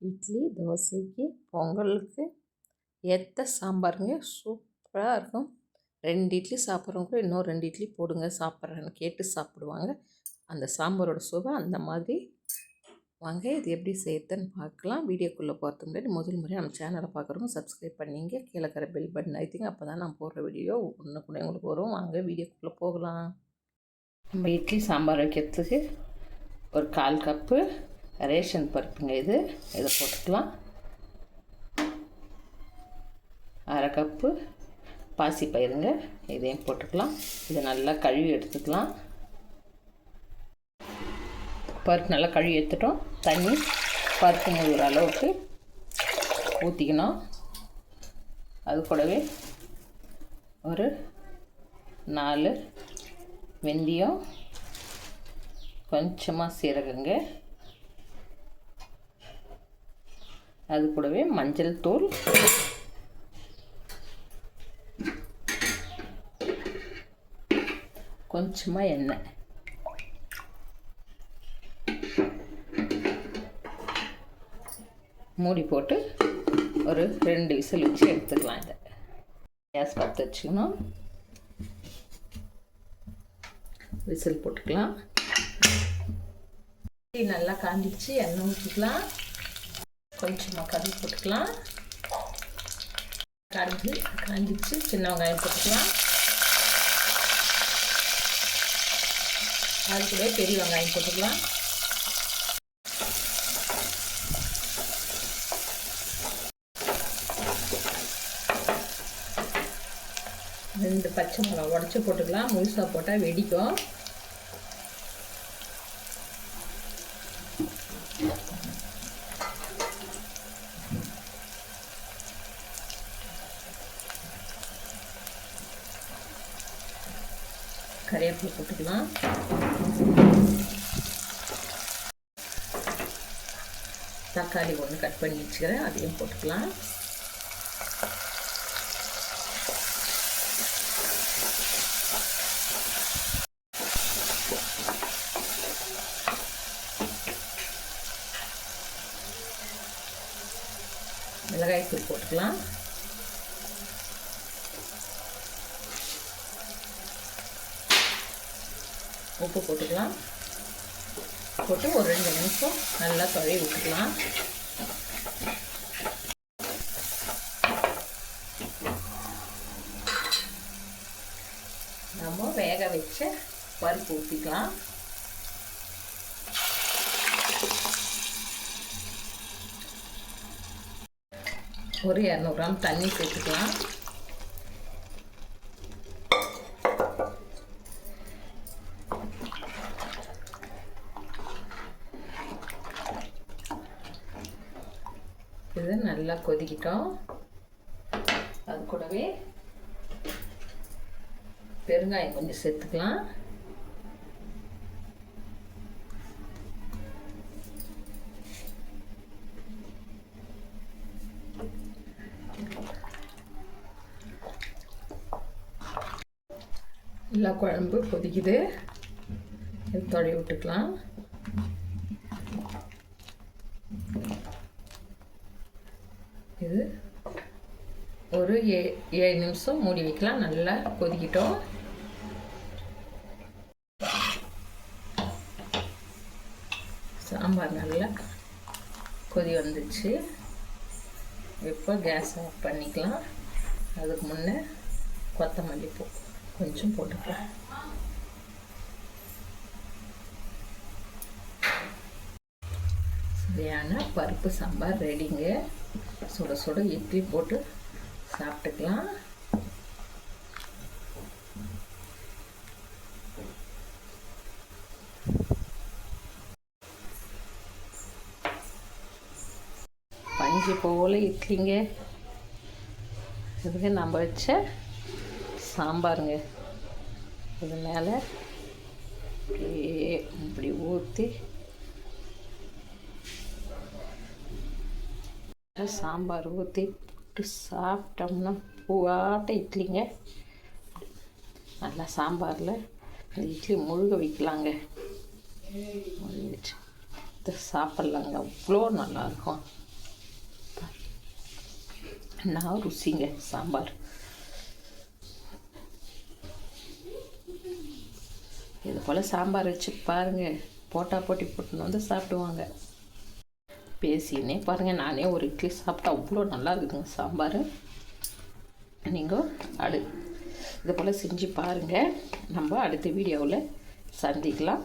இட்லி தோசைக்கு பொங்கலுக்கு எத்த சாம்பாருங்க. சூப்பராக இருக்கும். ரெண்டு இட்லி சாப்பிட்றவங்க கூட இன்னும் ரெண்டு இட்லி போடுங்க சாப்பிட்றேன்னு கேட்டு சாப்பிடுவாங்க. அந்த சாம்பாரோட சுவை அந்த மாதிரி. வாங்க இது எப்படி செய்யறதுன்னு பார்க்கலாம். வீடியோக்குள்ளே போகிறது முன்னாடி முதல் முறை நம்ம சேனலை பார்க்குறவங்க சப்ஸ்கிரைப் பண்ணிங்க. கீழே இருக்கிற பெல் பட்டன் அழுத்திங்க அப்போ தான் நான் போடுற வீடியோ ஒன்று கூட உங்களுக்கு வரும். வாங்க வீடியோக்குள்ளே போகலாம். நம்ம இட்லி சாம்பார் வைக்கிறதுக்கு ஒரு கால் கப்பு ரேஷன் பருப்புங்க இது. இதை போட்டுக்கலாம். அரை கப்பு பாசி பயிருங்க. இதையும் போட்டுக்கலாம். இதை நல்லா கழுவி எடுத்துக்கலாம். பருப்பு நல்லா கழுவி எடுத்துட்டோம். தண்ணி பருப்பு முழுகிற அளவுக்கு ஊற்றிக்கணும் அது கூடவே ஒரு நாலு வெந்தயம் கொஞ்சமாக சீரகங்க அது கூடவே மஞ்சள் தூள். கொஞ்சமாக எண்ணெய். மூடி போட்டு ஒரு ரெண்டு விசில் வச்சு எடுத்துக்கலாம் இதை. கேஸ் பற்ற வச்சுக்கணும். விசில் போட்டுக்கலாம். நல்லா காஞ்சிச்சு எண்ணெய் ஊற்றிக்கலாம் கொஞ்சமாக கறி போட்டுக்கலாம். கடுகு காஞ்சிச்சு சின்ன வெங்காயம் போட்டுக்கலாம். அது கூட பெரிய வெங்காயம் போட்டுக்கலாம். ரெண்டு பச்சை மிளகா உடச்சி போட்டுக்கலாம். முழுசாக போட்டால் வெடிக்கும். கறிவேப்பிலை போட்டுக்கலாம் தக்காளி ஒன்று கட் பண்ணி வச்சுக்கிறேன். அதையும் போட்டுக்கலாம். மிளகாய் தூள் போட்டுக்கலாம். உப்பு போட்டுக்கலாம். போட்டு ஒரு ரெண்டு நிமிஷம் நல்லா கழுவி விட்டுக்கலாம். நம்ம வேக வச்ச பருப்பு ஊற்றிக்கலாம் ஒரு இரநூறு கிராம் தண்ணி சேர்த்துக்கலாம். இது நல்லா கொதிக்கிட்டோம். அது கூடவே பெருங்காயம் கொஞ்சம் சேர்த்துக்கலாம். எல்லா குழம்பு கொதிக்குது. தொடைய விட்டுக்கலாம். இது. ஒரு ஏ ஏழு நிமிஷம் மூடி வைக்கலாம். நல்லா கொதிக்கிட்டோம். சாம்பார் நல்லா கொதி வந்துச்சு. இப்போ கேஸ் ஆஃப் பண்ணிக்கலாம். அதுக்கு முன்னே கொத்தமல்லி பூ கொஞ்சம் போட்டுக்கலாம். சரியான பருப்பு சாம்பார் ரெடிங்க சுட சுட இட்லி போட்டு சாப்பிட்டுக்கலாம். பஞ்சு போல் இட்லிங்க. இதுக்கு நம்ம வச்ச சாம்பாருங்க. இது மேலே இப்படி ஊற்றி சாம்பார் ஊற்றி போட்டு சாப்பிட்டோம்னா பூவாட்ட இட்லிங்க. நல்லா சாம்பாரில் இந்த இட்லி முழுக வைக்கலாங்க. முழுக வச்சு சாப்பிட்லாங்க. அவ்வளோ நல்லாயிருக்கும் நான் ருசிங்க சாம்பார். இது போல் சாம்பார் வச்சு பாருங்கள் போட்டா போட்டி போட்டுன்னு வந்து சாப்பிடுவாங்க. பேசினேன் பாருங்கள் நானே ஒரு இட்லி சாப்பிட்டா அவ்வளோ நல்லா இருக்குதுங்க சாம்பார். நீங்கள் அடு இது போல் செஞ்சு பாருங்கள் நம்ம அடுத்த வீடியோவில் சந்திக்கலாம்.